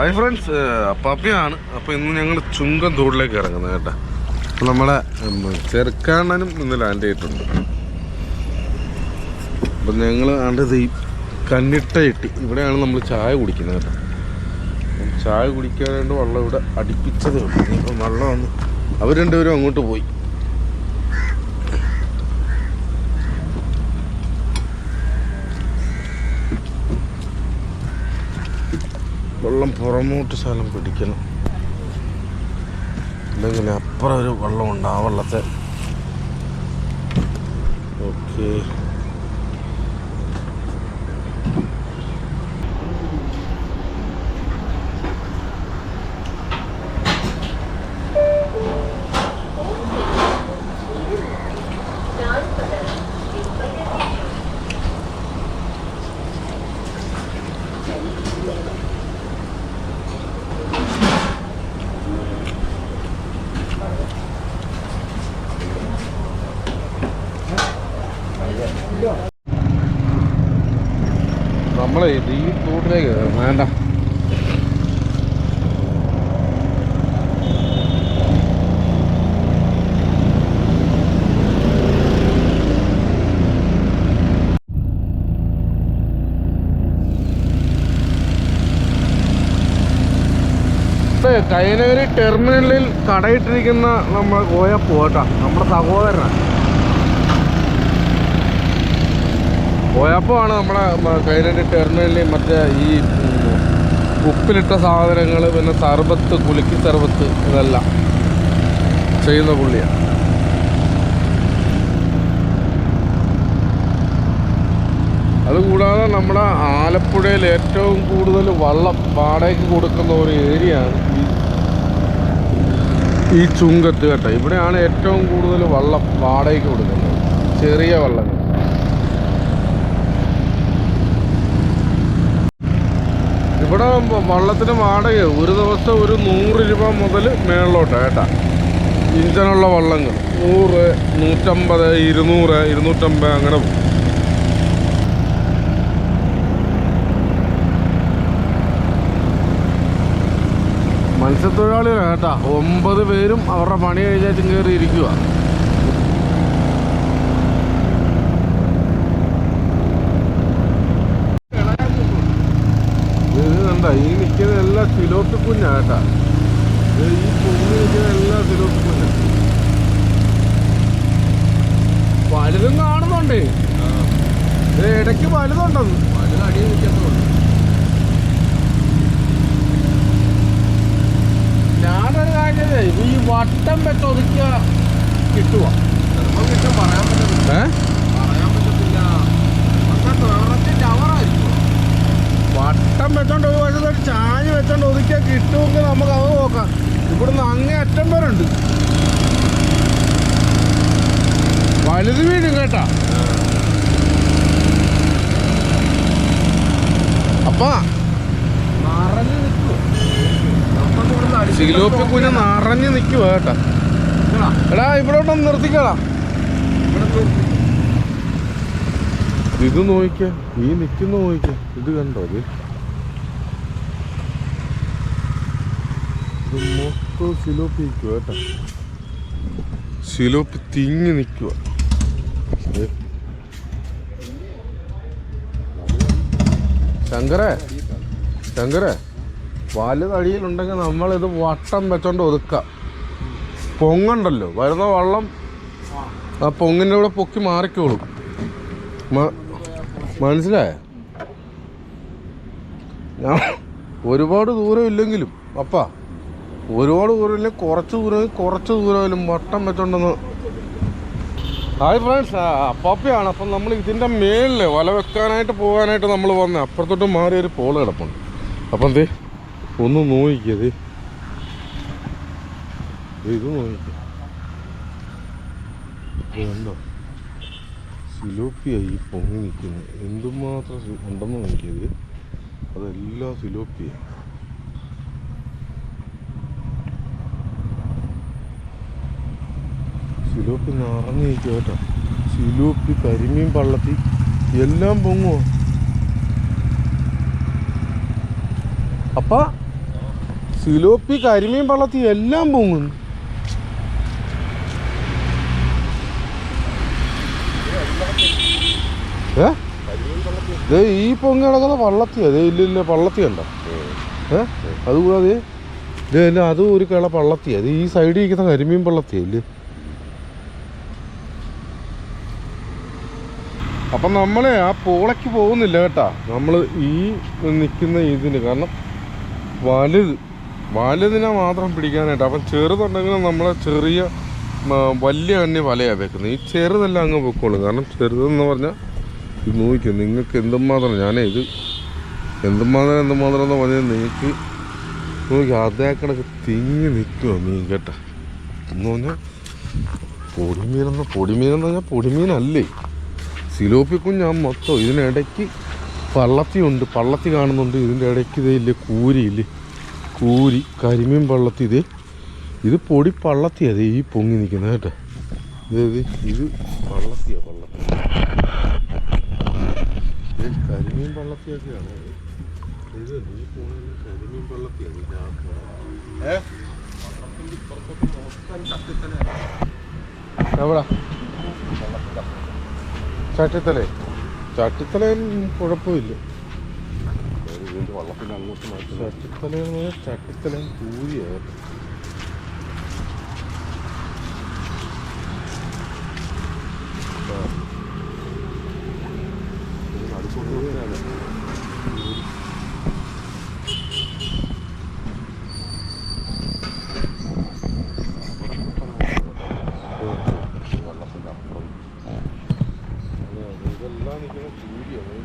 Hi friends പപ്പിയാണ്. അപ്പോൾ ഇന്ന് ഞങ്ങൾ ചുങ്കം തോടിലേക്ക് ഇറങ്ങുന്നത് കേട്ടോ. അപ്പോൾ നമ്മളെ ഉം, ചെറുക്കാണനും ഇന്ന് ലാൻഡ് ചെയ്തിട്ടുണ്ട്. അപ്പം ഞങ്ങൾ ആണ്ടത് ഈ കന്നിട്ട ഇട്ടി ഇവിടെയാണ് നമ്മൾ ചായ കുടിക്കുന്നത് കേട്ടോ. ചായ കുടിക്കാൻ വേണ്ടി വെള്ളം ഇവിടെ അടുപ്പിച്ചത് ഉള്ളൂ. ഇപ്പം വെള്ളം വന്ന് അവർ രണ്ടുപേരും അങ്ങോട്ട് പോയി. വെള്ളം പുറമോട്ട് സ്ഥലം പിടിക്കണം. അല്ലെങ്കിൽ അപ്പുറം ഒരു വെള്ളമുണ്ട് ആ വെള്ളത്തെ. ഓക്കെ നമ്മളെ ഇത് ഈ തോട്ടിലേക്ക് കയറാം. വേണ്ട ഇപ്പൊ കൈനഗരി ടെർമിനലിൽ കടയിട്ടിരിക്കുന്ന നമ്മുടെ കോയ പോട്ടാ നമ്മുടെ സഹോദരനാണ് പോയപ്പോഴാണ് നമ്മുടെ കൈനഗരി ടെർമിനലിൽ മറ്റേ ഈ ഉപ്പിലിട്ട സാധനങ്ങൾ പിന്നെ സർബത്ത് കുലുക്കി സർബത്ത് ഇതെല്ലാം ചെയ്യുന്ന പുള്ളിയാണ് അതുകൂടാതെ നമ്മുടെ ആലപ്പുഴയിൽ ഏറ്റവും കൂടുതൽ വള്ളം വാടകയ്ക്ക് കൊടുക്കുന്ന ഒരു ഏരിയയാണ് ഈ ചുങ്കത്ത് കേട്ടോ. ഇവിടെയാണ് ഏറ്റവും കൂടുതൽ വള്ളം വാടകയ്ക്ക് കൊടുക്കുന്നത്. ചെറിയ വള്ളങ്ങൾ ഇവിടെ വള്ളത്തിന് വാടക ഒരു ദിവസം ഒരു നൂറ് രൂപ മുതൽ മേളിലോട്ടാണ് കേട്ടാ. ഇഞ്ചനുള്ള വള്ളങ്ങൾ. നൂറ് നൂറ്റമ്പത് ഇരുന്നൂറ് ഇരുന്നൂറ്റമ്പത് അങ്ങനെ പോകും. മത്സ്യത്തൊഴിലാളികളാണ് കേട്ടാ. ഒമ്പത് പേരും അവരുടെ പണി കഴിഞ്ഞാൽ കയറി ഇരിക്കുക കണ്ട ഈ നിൽക്കുന്ന എല്ലാ സിലോപ്പി കുഞ്ഞാ കേട്ടാ. ഈ കുഞ്ഞ് നിൽക്കുന്ന എല്ലാ സിലോപ്പി കുഞ്ഞാ. വലുതും കാണുന്നുണ്ട്. ഇടയ്ക്ക് വലുതുണ്ടെന്ന്. വലുത് അടിയിൽ നിൽക്കുന്നുണ്ട് ഞാനൊരു കാര്യം ഈ വട്ടം വെച്ച് ഒതുക്കിയ കിട്ടുക ചിലപ്പോൾ കിട്ടും പറയാൻ പറ്റത്തില്ല ഏ പറയാൻ പറ്റത്തില്ല പക്ഷെ നിറച്ച് ചവറായിരിക്കും വട്ടം വെച്ചോണ്ട് ഒരു വശത്തോട്ട് ചാഞ്ഞ് വെച്ചോണ്ട് ഒതുക്കിയാൽ കിട്ടുമെങ്കിൽ നമുക്ക് അത് നോക്കാം. ഇവിടുന്ന് അങ്ങേ അറ്റം പേരുണ്ട് വലുത് വീഴും കേട്ടാ. അപ്പാ നിറഞ്ഞ് നിൽക്കും നമ്മൾ ഇവിടുന്ന് അടിച്ച് സിലോപ്പി കുഞ്ഞ് നിറഞ്ഞു നിൽക്കുക കേട്ടാ. എടാ ഇവിടോട്ടൊന്ന് നിർത്തിക്കടാ. ഇത് നോക്കിയ ഈ നിൽക്കുന്ന നോക്കിയ ഇത് കണ്ടോ അത് ഇത് മൊത്തം സിലോപ്പി നിൽക്കുക കേട്ടാ. സിലോപ്പി തിങ്ങി നിൽക്കുക ശങ്കരേ ശങ്കരേ. വലുത് തടിയിലുണ്ടെങ്കിൽ നമ്മളിത് വട്ടം വെച്ചോണ്ട് ഒതുക്കുക പൊങ്ങണ്ടല്ലോ. വരുന്ന വെള്ളം ആ പൊങ്ങിന്റെ കൂടെ പൊക്കി മാറിക്കോളും. മനസ്സിലായ? ഞാൻ ഒരുപാട് ദൂരം ഇല്ലെങ്കിലും അപ്പാ ഒരുപാട് ദൂരം ഇല്ലെങ്കിൽ കുറച്ച് ദൂരം കുറച്ച് ദൂരമെങ്കിലും വട്ടം വെച്ചോണ്ടെന്ന്. Hi friends. അപ്പാപ്പയാണ്. അപ്പം നമ്മൾ ഇതിന്റെ മേളിൽ വല വെക്കാനായിട്ട് പോകാനായിട്ട് നമ്മൾ വന്നത് അപ്പുറത്തോട്ട് മാറിയൊരു പോൾ കിടപ്പുണ്ട്. അപ്പം എന്തേ? ഒന്ന് നോയിക്കത് ഇത് നോക്കിക്ക സിലോപ്പിയായി പൊങ്ങി നിൽക്കുന്നത് എന്തുമാത്രം ഉണ്ടെന്ന് നോക്കിയത് അതെല്ലാം സിലോപ്പിയ സിലോപ്പി നിറഞ്ഞിരിക്കുക കേട്ടോ സിലോപ്പി കരിമീൻ പള്ളത്തി. എല്ലാം പൊങ്ങുമോ അപ്പ സിലോപ്പി കരിമീൻ പള്ളത്തി എല്ലാം പൊങ്ങുന്നു. ഏ? ഈ പൊങ്ങി കിടക്കുന്ന പള്ളത്തിയാ. ദേ ഇല്ല ഇല്ല പള്ളത്തി ഉണ്ടോ ഏ? അതുകൂടാതെ ദേ ഇല്ല അതും ഒരു കിള പള്ളത്തിയാ. ഇത് ഈ സൈഡിൽ ഇരിക്കുന്ന കരിമീൻ പള്ളത്തിയാ ഇല്ലേ? അപ്പം നമ്മളെ ആ പോളയ്ക്ക് പോകുന്നില്ല കേട്ടാ. നമ്മൾ ഈ നിൽക്കുന്ന ഇതിന് കാരണം വലുത് വലുതിനെ മാത്രം പിടിക്കാനായിട്ട്. അപ്പം ചെറുതുണ്ടെങ്കിൽ നമ്മളെ ചെറിയ വലിയ തന്നെ വലയാണ് വെക്കുന്നത്. ഈ ചെറുതെല്ലാം അങ്ങ് പൊക്കോളൂ കാരണം ചെറുതെന്ന് പറഞ്ഞാൽ ഇത് നോക്കിക്കും നിങ്ങൾക്ക് എന്തുമാത്രം ഞാനേ ഇത് എന്തുമാത്രം എന്തുമാത്രം എന്ന് പറഞ്ഞാൽ നിങ്ങൾക്ക് നോക്കി അതേ കണക്ക് തിങ്ങി നിൽക്കുമോ മീൻ കേട്ടോ. എന്ന് പറഞ്ഞാൽ പൊടിമീനെന്ന് പൊടിമീനെന്ന് പറഞ്ഞാൽ പൊടിമീനല്ലേ. സിലോപ്പി ഞാൻ മൊത്തം ഇതിനിടയ്ക്ക് പള്ളത്തിയുണ്ട്. പള്ളത്തി കാണുന്നുണ്ട്. ഇതിന്റെ ഇടയ്ക്ക് ഇതേ ഇല്ലേ കൂരിയില്ലേ കൂരി കരിമീൻ പള്ളത്തി. ഇത് ഇത് പൊടി പള്ളത്തി അതെ ഈ പൊങ്ങി നിൽക്കുന്നത് കേട്ടോ. ഇത് ഇത് പള്ളത്തിയാണ് പള്ളത്തിയാ പള്ളത്തി. കരിമീൻ പള്ളത്തിയൊക്കെയാണ്. ചട്ടിത്തലേ. ചട്ടിത്തലയിൽ കുഴപ്പമില്ല. ചട്ടിത്തലയിൽ ചട്ടിത്തലയിൽ നിന്ന് ചട്ടിത്തലയും കൂരിയാണ് വള്ളത്തിന്റെ അപ്പുറം ഇതെല്ലാം നിൽക്കുന്ന കൂരിയാണ്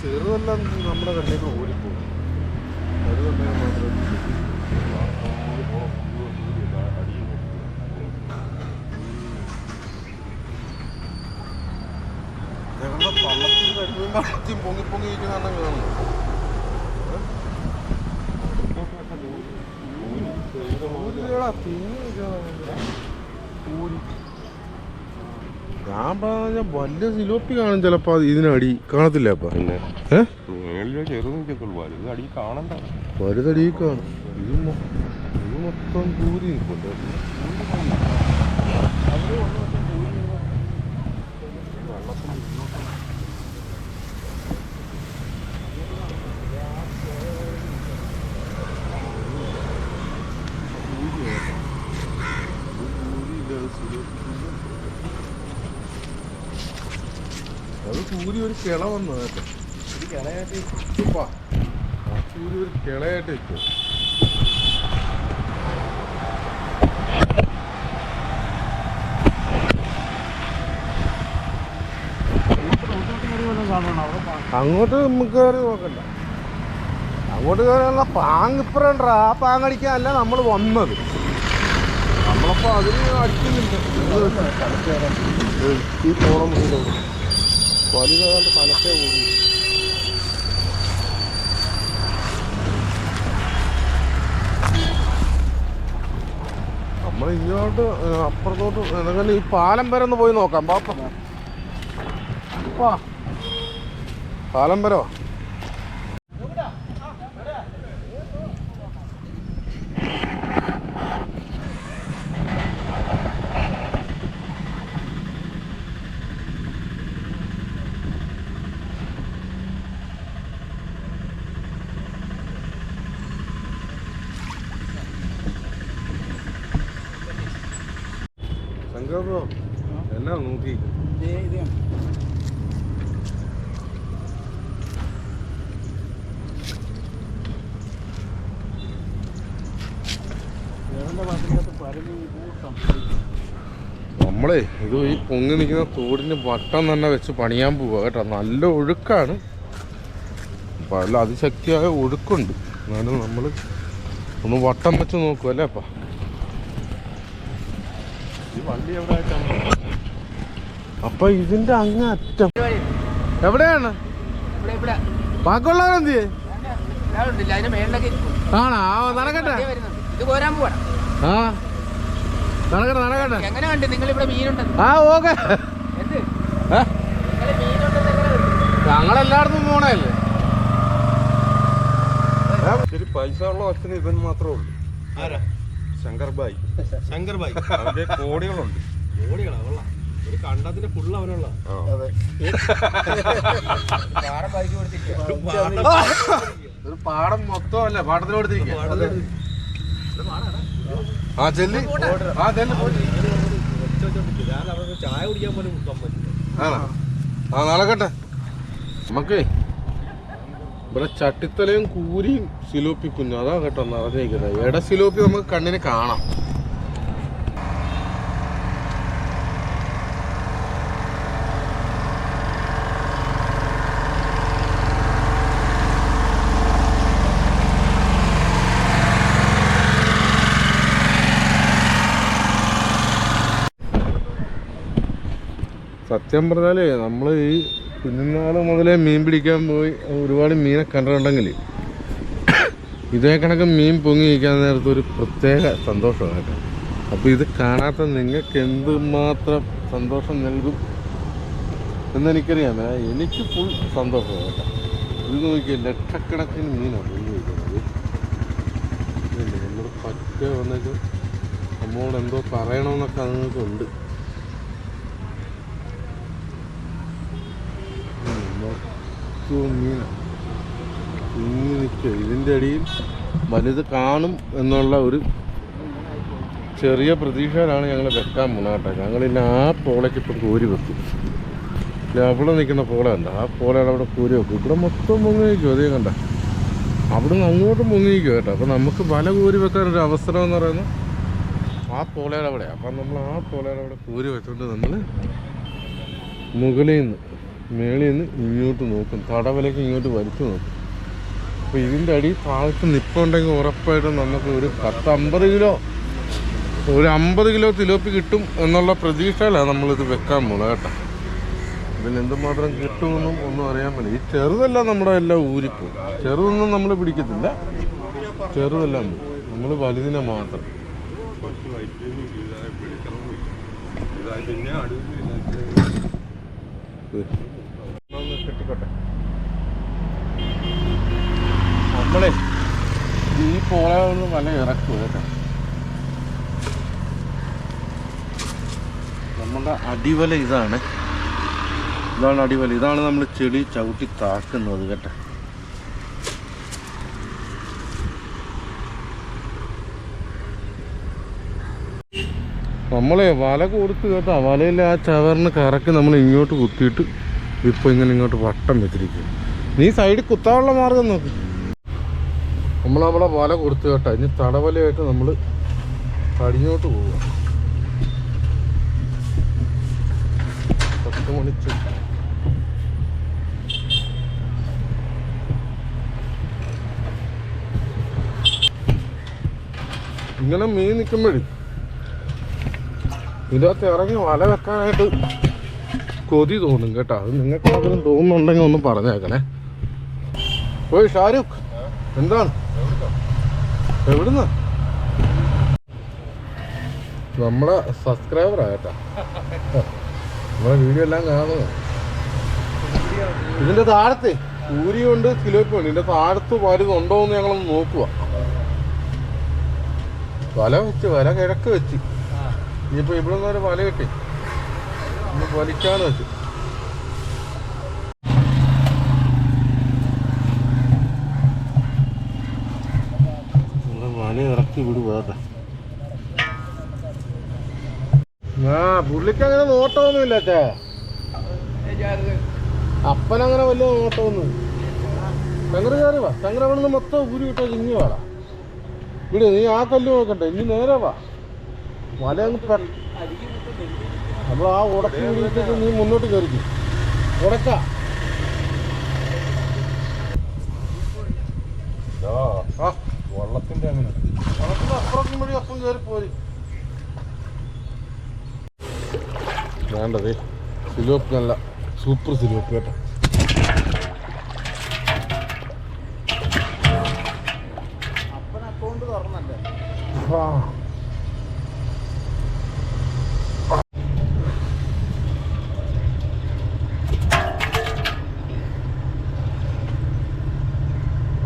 ചെറുതെല്ലാം നമ്മുടെ കണ്ണിൽ ഓടിപ്പോകും ചെറുതെല്ലാം മാത്രമേ ഞങ്ങളുടെ പള്ളത്തിൽ കഴിയുമ്പോൾ പള്ളത്തിൽ പൊങ്ങി പൊങ്ങി ഇരിക്കുന്ന കാണുന്നു ഞാൻ പറഞ്ഞ വലിയ സിലോപ്പി കാണും ചിലപ്പോ ഇതിനടി കാണത്തില്ല അപ്പൊ? വലുതടി കാണും. ഇത് മൊത്തം കൂരി നിൽപ്പുണ്ട്. കൂരി ഒരു കിള വന്നു കേട്ടോ. ഉപ്പാ. ആ കൂരി ഒരു കിളയായിട്ട് വെക്കും അങ്ങോട്ട് നമുക്ക് കയറി നോക്കണ്ട. അങ്ങോട്ട് കയറിയുള്ള പാങ് ഇപ്പറണ്ട. ആ പാങ് അടിക്കാനല്ല നമ്മൾ വന്നത്. നമ്മളപ്പോ അതിന് അടിക്കുന്നില്ല ഈ പോണം വലുതാണ്ട് തലക്കേ പോകും നമ്മൾ ഇങ്ങോട്ട് അപ്പുറത്തോട്ട് എന്തെങ്കിലും ഈ പാലം വരെ ഒന്ന് പോയി നോക്കാം. പാപ്പ പാലം വരോ ശങ്കർ ബ്രോ എന്നാ നോക്കി നമ്മളെ ഇത് ഈ പൊങ്ങി നിൽക്കുന്ന തോടിന് വട്ടം തന്നെ വെച്ച് പണിയാൻ പോവുക കേട്ടോ. നല്ല ഒഴുക്കാണ്. നല്ല അതിശക്തിയായ ഒഴുക്കുണ്ട്. എന്നാലും നമ്മൾ ഒന്ന് വട്ടം വെച്ച് നോക്കുക അല്ലേ അപ്പ? അപ്പൊ ഇതിന്റെ അങ്ങ് അറ്റം എവിടെയാണ് ബാക്കിയുള്ളവരെന്ത്. ആണോ? നടക്കട്ടെ. ഇത് പോരാൻ പോവാണ് ആ. നടക്കട്ടെ നടക്കട്ടെ. എങ്ങനെ കണ്ട്? നിങ്ങൾ ഇവിടെ മീനുണ്ടെന്ന്. ആ ഓക്കെ? ഞങ്ങളെല്ലായിടത്തും പോണല്ലേ ഇത്തിരി പൈസ ഉള്ള അച്ഛന് ഇവൻ മാത്രമേ ഉള്ളൂ. ആരാ? ശങ്കർ ബായി ശങ്കർ ബായി അവന്റെ കോടികളുണ്ട്. കോടികളാ കൊള്ളാം. ഒരു കണ്ടതിന്റെ ഫുള്ള് അവനുള്ള. ഒരു പാടം മൊത്തം അല്ല? പാടത്തിന് കൊടുത്തിരിക്കുക. ആ ചെല്ലി ആ ചായ ആ നമുക്കേ ഇവിടെ ചട്ടിത്തലയും കൂരിയും സിലോപ്പി കുഞ്ഞു. അതാ കേട്ടോ നിറഞ്ഞിരിക്കുന്നത്. ഇട സിലോപ്പി നമുക്ക് കണ്ണിന് കാണാം. സത്യം പറഞ്ഞാലേ നമ്മൾ ഈ കുഞ്ഞുനാൾ മുതലേ മീൻ പിടിക്കാൻ പോയി ഒരുപാട് മീനെ കണ്ടിട്ടുണ്ടെങ്കിൽ ഇതേ കണക്ക് മീൻ പൊങ്ങി നിൽക്കാൻ നേരത്ത് ഒരു പ്രത്യേക സന്തോഷമാണ് അപ്പോൾ ഇത് കാണാത്ത നിങ്ങൾക്ക് എന്തുമാത്രം സന്തോഷം നൽകും എന്നെനിക്കറിയാം എനിക്ക് ഫുൾ സന്തോഷമാണ് കേട്ടോ. ഇത് നോക്കിയ ലക്ഷക്കണക്കിന് മീനാണ് നമ്മൾ നമ്മുടെ പറ്റ വന്നിട്ട് നമ്മളോട് എന്തോ പറയണമെന്നൊക്കെ അതുങ്ങൾക്കുണ്ട് മൊത്തവും മീനാണ് ഇങ്ങനെ നിൽക്കുക ഇതിന്റെ അടിയിൽ വലുത് കാണും എന്നുള്ള ഒരു ചെറിയ പ്രതീക്ഷയിലാണ് ഞങ്ങൾ വെക്കാൻ മുന്നാട്ടെ കേട്ടോ. ഞങ്ങളില്ല ആ പോളയ്ക്ക് ഇപ്പം കോരി വെക്കും. അവിടെ നിൽക്കുന്ന പോള കണ്ട? ആ പോളയുടെ അവിടെ കോരി വെക്കും. ഇവിടെ മൊത്തം മുങ്ങി നിൽക്കും അതേ കണ്ട? അവിടെ നിന്ന് അങ്ങോട്ട് മുങ്ങി നിൽക്കും കേട്ടോ. അപ്പം നമുക്ക് വല കോരി വെക്കാനൊരു അവസരം എന്ന് പറയുന്നത് ആ പോളയുടെ അവിടെ അപ്പം നമ്മൾ ആ പോളയുടെ അവിടെ കോരി വെച്ചുകൊണ്ട് നമ്മൾ മുകളിൽ നിന്ന് മേളിൽ നിന്ന് ഇങ്ങോട്ട് നോക്കും. തടവലേക്ക് ഇങ്ങോട്ട് വലിച്ചു നോക്കും. അപ്പോൾ ഇതിന്റെ അടി താഴത്ത് നിപ്പുണ്ടെങ്കിൽ ഉറപ്പായിട്ടും നമുക്ക് ഒരു പത്ത് അമ്പത് കിലോ ഒരു അമ്പത് കിലോ തിലോപ്പി കിട്ടും എന്നുള്ള പ്രതീക്ഷയിലാണ് നമ്മളിത് വെക്കാൻ പോണത് കേട്ടോ. ഇതിൽ എന്തുമാത്രം കിട്ടുമെന്നും ഒന്നും അറിയാൻ പറ്റില്ല. ഈ ചെറുതല്ല നമ്മുടെ എല്ലാം ഊരിപ്പോവും ചെറുതൊന്നും നമ്മൾ പിടിക്കത്തില്ല. ചെറുതെല്ലാം നമ്മൾ വലുതിനെ മാത്രം. പിന്നെ അടുത്ത് ഒന്ന് കെട്ടിക്കോട്ടെ നമ്മളെ ഈ പോളകളൊന്ന് വല ഇറക്കുക കേട്ടോ. നമ്മുടെ അടിവല ഇതാണ്. ഇതാണ് അടിവല. ഇതാണ് നമ്മൾ ചെളി ചവിട്ടി താക്കുന്നത് കേട്ടോ. നമ്മളെ വല കൊടുത്ത് കേട്ടോ വലയിൽ ആ ചവറിന് കറക്കി നമ്മൾ ഇങ്ങോട്ട് കുത്തിയിട്ട് ഇപ്പൊ ഇങ്ങനെ ഇങ്ങോട്ട് വട്ടം വെച്ചിരിക്കും നീ സൈഡിൽ കുത്താനുള്ള മാർഗം നോക്ക്. നമ്മൾ നമ്മളെ വല കൊടുത്തു കേട്ടോ. ഇനി തടവലയായിട്ട് നമ്മൾ പടിഞ്ഞോട്ട് പോവുക. പത്ത് മണിച്ച് ഇങ്ങനെ മീൻ നിൽക്കുമ്പോഴേ ഇതിനകത്ത് ഇറങ്ങി വല വെക്കാനായിട്ട് കൊതി തോന്നും കേട്ടോ. അത് നിങ്ങൾക്ക് ആഗ്രഹം തോന്നുന്നുണ്ടെങ്കിൽ ഒന്ന് പറഞ്ഞേക്കണേ. ഓയ് ഷാരൂഖ് എന്താണ്? എവിടുന്ന? നമ്മുടെ സബ്സ്ക്രൈബറാ കേട്ടാ. നമ്മുടെ വീഡിയോ എല്ലാം കാണുന്നു. ഇതിന്റെ താഴത്തെ കൂരിയുണ്ട് കിലോയ്ക്കുണ്ട് ഇതിന്റെ താഴത്ത് വലുതുണ്ടോ എന്ന് ഞങ്ങളൊന്ന് നോക്കുക വല വെച്ച് വല കിഴക്ക് വെച്ച്. ഇനിയിപ്പോ ഇവിടെ നിന്ന് ഒരു വല കിട്ടി. ഒന്ന് വലിക്കാന്ന് വെച്ചു. വല ഇറക്കി വിടുവാട്ടെ ആ പുള്ളിക്ക് അങ്ങനെ നോട്ടമൊന്നുമില്ല അച്ഛാ. അപ്പനങ്ങനെ വലിയ നോട്ടമൊന്നും. ശങ്കര കയറി വാ. ശങ്കര അവിടെ നിന്ന് മൊത്തം ഊരി വിട്ടോ ഇങ്ങി വാടാ. ഇവിടെ നീ ആ കല്ല് നോക്കണ്ട ഇനി നേരെ വാ. മല അങ്ങ് നമ്മൾ ആ ഉടക്കി വിളിച്ചിട്ട് നീ മുന്നോട്ട് കയറിക്കും. ഉടക്ക. കയറി പോര്. വേണ്ടതേ. സിലോപ്പ് നല്ല സൂപ്പർ സിലോപ്പ് കേട്ടോ.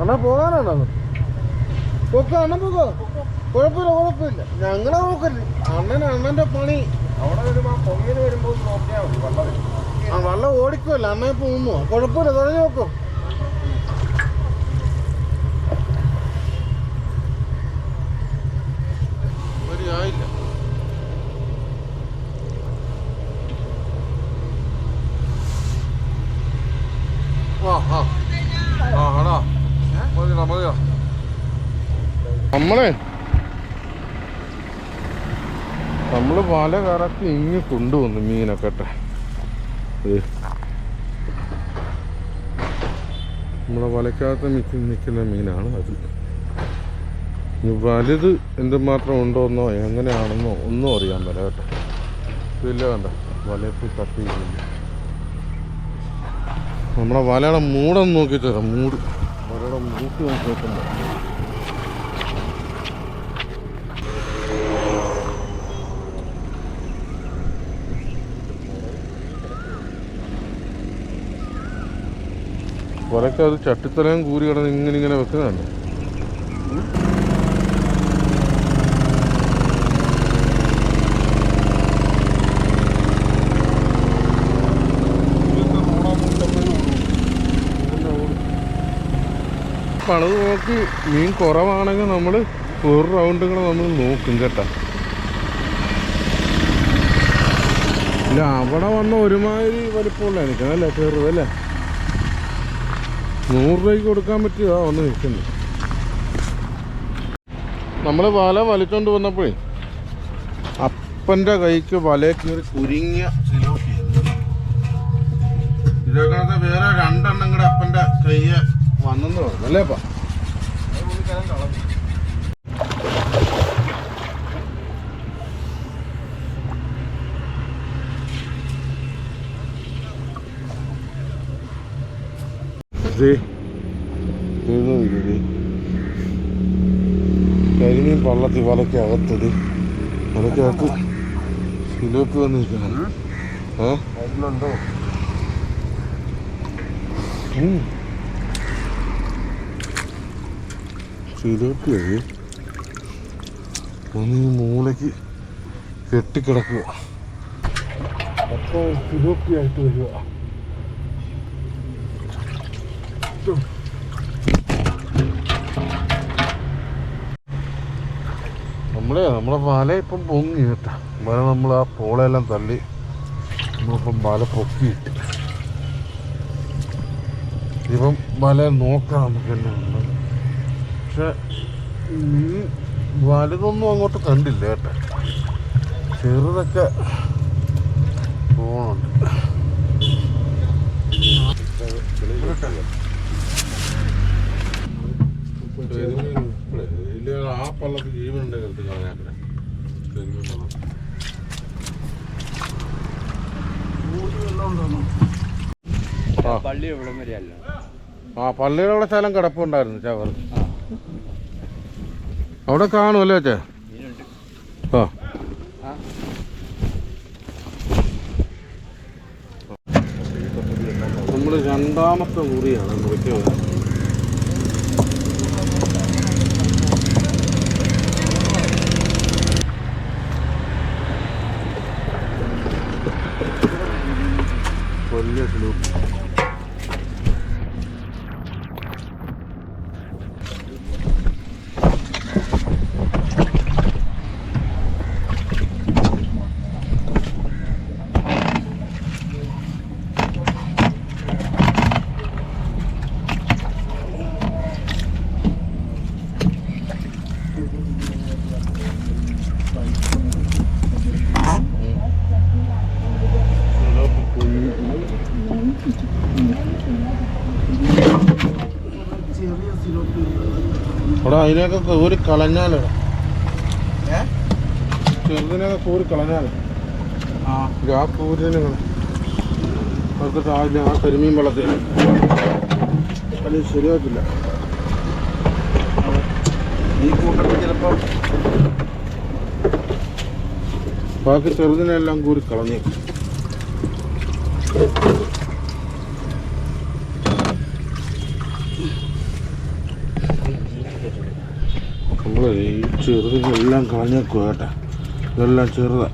അണ്ണാ പോകാനാണോ? പൊക്കോ അണ്ണ പൊക്കോ. കുഴപ്പമില്ല കുഴപ്പമില്ല. ഞങ്ങളെ നോക്കല്ലേ അണ്ണൻ അണ്ണന്റെ പണി. അവിടെ വരുമ്പോ പൊങ്ങിന് വരുമ്പോൾ നോക്കിയാൽ മതി വെള്ളം ആ വെള്ളം ഓടിക്കുമല്ലോ അണ്ണൻ നിന്നോ കുഴപ്പമില്ല തുടങ്ങി നോക്കും ആയില്ല ആ ആ ആ ആടാ മതിടാ മതിടാ നമ്മളെ നമ്മൾ വല കറക്കി ഇങ്ങ് കൊണ്ടുവന്നു മീനൊക്കെ. നമ്മളെ വലക്കകത്ത് നിൽക്കുന്ന നിൽക്കുന്ന മീനാണ് അത്. വലുത് എന്തുമാത്രം ഉണ്ടോന്നോ എങ്ങനെയാണെന്നോ ഒന്നും അറിയാൻ മേല കേട്ടോ. ഇല്ല വേണ്ട വലയത്തിൽ തട്ടിയില്ല നമ്മളെ വലയുടെ മൂടം നോക്കി തരാം. മൂട്. വലയുടെ മൂട്ട് നോക്കി വെക്കുമ്പോൾ അത് ചട്ടിത്തലയും കൂരി കിടന്ന് ഇങ്ങനെ ഇങ്ങനെ വെക്കുന്നുണ്ട് പണിത് നോക്കി മീൻ കുറവാണെങ്കിൽ നമ്മൾ ഒരു റൗണ്ട് കൂടെ നമ്മൾ നോക്കും കേട്ടോ. ഇല്ല അവിടെ വന്ന ഒരുമാതിരി വലിപ്പമുള്ള എനിക്കാണല്ലേ ചെറുതല്ലേ? നൂറ് രൂപയ്ക്ക് കൊടുക്കാൻ പറ്റിയതാ വന്ന് നിൽക്കുന്നത് നമ്മൾ വല വലിച്ചോണ്ട് വന്നപ്പോഴേ അപ്പന്റെ കൈക്ക് വല കയറി കുരുങ്ങിയ. ഇതേക്കണത്തെ വേറെ രണ്ടെണ്ണം കൂടെ അപ്പന്റെ കയ്യെ വന്നെന്ന് പറഞ്ഞു. അല്ലേ ദേ, വീഴുന്നു. കരിമീൻ പള്ളത്തി വലയ്ക്ക് അകത്തത് വലയ്ക്കകത്ത് സിലോപ്പി വന്നിരിക്കണം. ഏ? അതിലുണ്ടോ ഉം. ഒന്ന് ഈ മൂലയ്ക്ക് കെട്ടിക്കിടക്കുക. അപ്പോൾ സിലോപ്പിയായിട്ട് വരിക. നമ്മളെ നമ്മളെ വല ഇപ്പം പൊങ്ങി കേട്ടോ. വല നമ്മൾ ആ പോളയെല്ലാം തള്ളി നമ്മളിപ്പം വല പൊക്കിയിട്ട് ഇപ്പം വല നോക്കാം നമുക്ക് എല്ലാം. പക്ഷെ ഈ വലുതൊന്നും അങ്ങോട്ട് കണ്ടില്ല കേട്ടോ. ചെറുതൊക്കെ പോണുണ്ട്. ആ പള്ളത്തിൽ ജീവനുണ്ട് എടുത്ത് കളയാക്കടെ കരിമീൻ പള്ളം ആ പള്ളി എവിടം വരെയല്ല. ആ പള്ളിയുടെ അവിടെ സ്ഥലം കിടപ്പുണ്ടായിരുന്നു ചവർ അവിടെ കാണുമല്ലേ ചേ ആ. നമ്മൾ രണ്ടാമത്തെ മുറിയാണ് മുറിക്കുന്നത് വലിയ സ്ലൂപ്പ് അവിടെ അതിനെയൊക്കെ കോരി കളഞ്ഞാലോ ചെറുതിനൊക്കെ കോരി കളഞ്ഞാലോ. ആ. കൂരിനെ അവർക്ക് ആദ്യം ആ കരിമീൻ വെള്ളത്തിൽ. അത് ശരിയാക്കില്ല ഈ കൂട്ടത്തിൽ ചിലപ്പം ബാക്കി ചെറുതിനെല്ലാം കൂരി കളഞ്ഞു. ചെറുതെല്ലാം കളഞ്ഞേക്കുക കേട്ടെ ഇതെല്ലാം ചെറുതാ.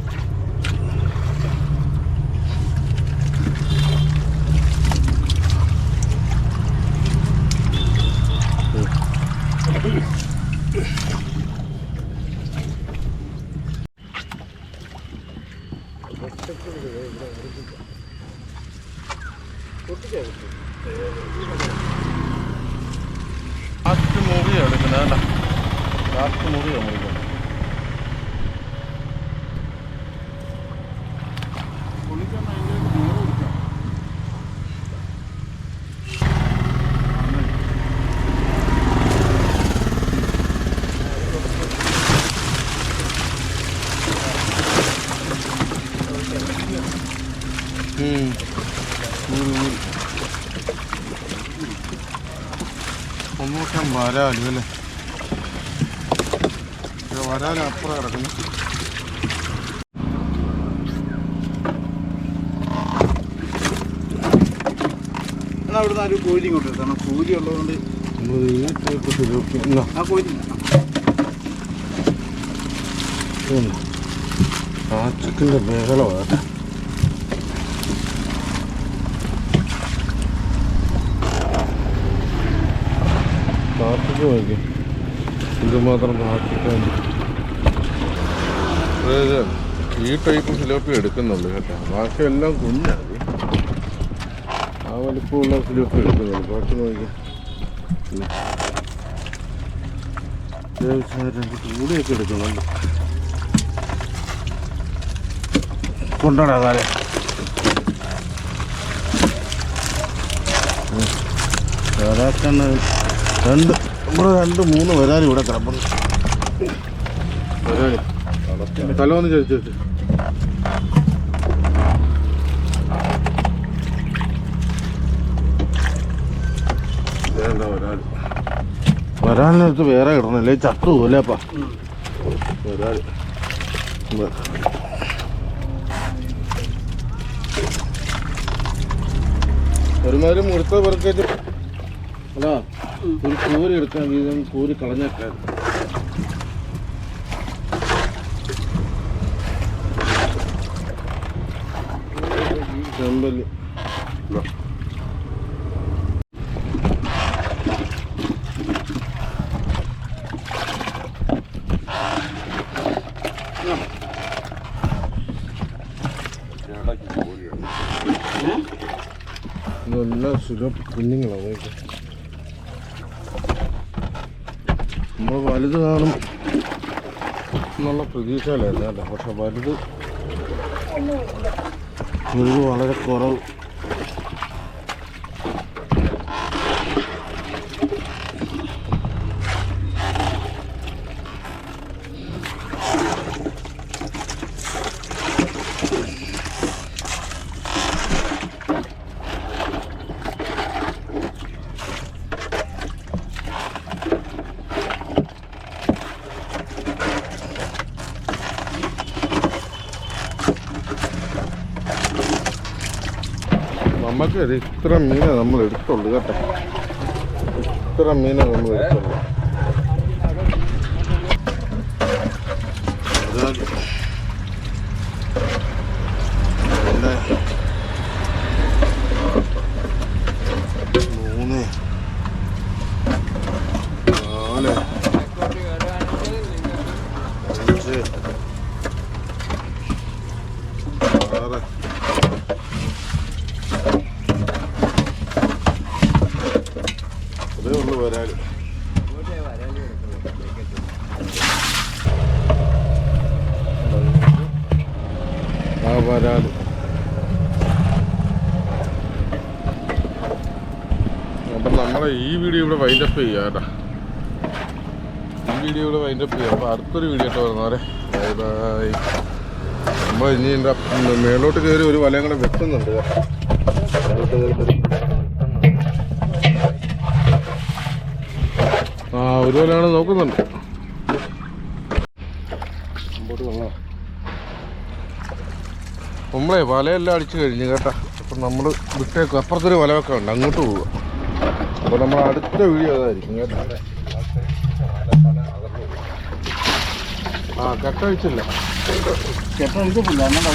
ഫസ്റ്റ് മുറിയാണ് എടുക്കുന്നത് കേട്ടോ ലാസ്റ്റ്. ഊരി, ഊരി. ഒന്നൂട്ടം വരാൽ അല്ലേ അപ്പുറം കിടക്കുന്നു. എന്നാ അവിടുന്ന് ഒരു കോഴി ഇങ്ങോട്ട് എടുത്താണ് കൂലി ഉള്ളതുകൊണ്ട് ആ കോഴി ഇതൊന്ന്. കാച്ചക്കിന്റെ ബഹളമാണ് കാപ്പിക്ക് നോക്കി ഇതുമാത്രം കാപ്പിക്കാൻ ഈ ടൈപ്പ് ഫിലോപ്പി എടുക്കുന്നുള്ളൂ കേട്ടോ. ബാക്കി എല്ലാം കുഞ്ഞാണ് ആ വലിപ്പമുള്ള ഫിലോപ്പി എടുക്കുന്നുള്ളൂ. ബാക്കി നോക്കി. കൂടിയൊക്കെ എടുക്കുന്നുണ്ട് കൊണ്ടാടാ കാലേ വരാക്കണ്ണ രണ്ട് നമ്മൾ രണ്ട് മൂന്ന് വരാൻ ഇവിടെ കിടപ്പുണ്ട്. തല ഒന്ന് ചോദിച്ചു വെച്ചു വരാൻ വരാനിനടുത്ത് വേറെ കിടന്നല്ലേ? ചത്തു പോലെപ്പാ വരാൻ ഒരുമാതിരി മുഴുത്ത പെറുക്കേറ്റ് അല്ല ഒരു കൂരി എടുക്കാൻ വീതം കൂരി കളഞ്ഞേക്കാൻ ചെമ്പല്ലി ഇതാ. സുഖം കുഞ്ഞുങ്ങളാണ്. നമ്മൾ വലുത് കാണും എന്നുള്ള പ്രതീക്ഷയിലായിരുന്നു അല്ലേ പക്ഷെ വലുത് വളരെ കുറവ് നമുക്ക് ഇത് ഇത്ര മീനെ നമ്മൾ എടുത്തുള്ളൂ കേട്ടോ. ഇത്ര മീനെ നമ്മൾ എടുത്തുള്ളൂ അതായത് രണ്ട് മൂന്ന് നാല് അഞ്ച് ആറ് അതേ ഉള്ളു വരാൽ വരാൽ അപ്പം നമ്മളെ ഈ വീഡിയോ ഇവിടെ വൈൻഡപ്പ് ചെയ്യാം കേട്ടോ. ഈ വീഡിയോ ഇവിടെ വൈൻഡപ്പ് ചെയ്യാം. അപ്പോൾ അടുത്തൊരു വീഡിയോ ആയിട്ട് വരുന്നവരെ ബൈ ബൈ നമ്മൾ ഇനി എന്റെ മേലോട്ട് കയറി ഒരു വലയും കൂടെ വെക്കുന്നുണ്ട് ആ ഒരു വലയാണ് നോക്കുന്നുണ്ട്. നമ്മളെ വലയെല്ലാം അടിച്ചു കഴിഞ്ഞു കേട്ടാ. അപ്പം നമ്മൾ വിട്ടേക്കും. അപ്പുറത്തൊരു വലയൊക്കെ ഉണ്ട് അങ്ങോട്ട് പോവുക. അപ്പോൾ നമ്മൾ അടുത്ത വീഡിയോ അതായിരിക്കും കേട്ടോ. ആ കെട്ടഴിച്ചില്ല. കെട്ടഴിച്ചിട്ടില്ല എന്നാൽ